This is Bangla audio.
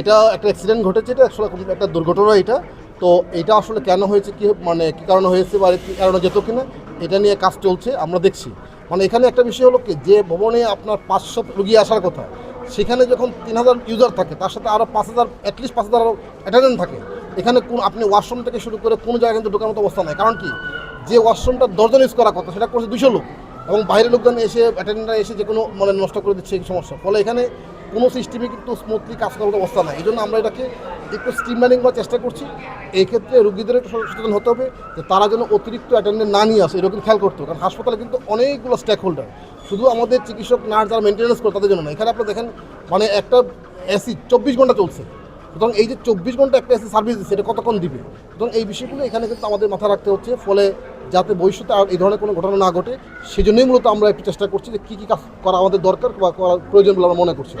এটা একটা অ্যাক্সিডেন্ট ঘটেছে, এটা আসলে একটা দুর্ঘটনা এটা। তো এটা আসলে কেন হয়েছে, কি মানে কী কারণে হয়েছে বা কী কারণে যেত কিনা, এটা নিয়ে কাজ চলছে, আমরা দেখছি। মানে এখানে একটা বিষয় হলো কি, যে ভবনে আপনার পাঁচশো রুগী আসার কথা, সেখানে যখন তিন হাজার ইউজার থাকে, তার সাথে আরও পাঁচ হাজার অ্যাটলিস্ট পাঁচ হাজার অ্যাটেন্ডেন্ট থাকে। এখানে কোন, আপনি ওয়াশরুম থেকে শুরু করে কোনো জায়গায় কিন্তু ঢোকার মতো অবস্থা নাই। কারণ কি, যে ওয়াশরুমটা দশজন ইউজ করার কথা, সেটা করছে দুশো লোক। এবং বাইরের লোকজন এসে অ্যাটেন্ডার এসে যে কোনো মানে নষ্ট করে দিচ্ছে, এই সমস্যা। ফলে এখানে কোনো সিস্টেমে কিন্তু স্মুথলি কাজ করার অবস্থা নাই। এই জন্য আমরা এটাকে একটু স্ট্রিমলাইনিং করার চেষ্টা করছি। এই ক্ষেত্রে রুগীদের একটু সচেতন হতে হবে যে তারা যেন অতিরিক্ত অ্যাটেন্ডেন্ট না নিয়ে আসে, এরকম খেয়াল করতে হবে। কারণ হাসপাতালে কিন্তু অনেকগুলো স্টেক হোল্ডার শুধু আমাদের চিকিৎসক নার্স যারা মেনটেন্যান্স করে তাদের জন্য না। এখানে আপনি দেখেন মানে একটা এসি চব্বিশ ঘণ্টা চলছে। সুতরাং এই যে চব্বিশ ঘণ্টা একটা এসি সার্ভিস দিচ্ছে, এটা কতক্ষণ দিবে? সুতরাং এই বিষয়গুলো এখানে কিন্তু আমাদের মাথায় রাখতে হচ্ছে। ফলে যাতে ভবিষ্যতে আর এই ধরনের কোনো ঘটনা না ঘটে, সেজন্যই মূলত আমরা একটু চেষ্টা করছি যে কী কী কাজ করা আমাদের দরকার বা করা প্রয়োজন বলে আমরা মনে করছি।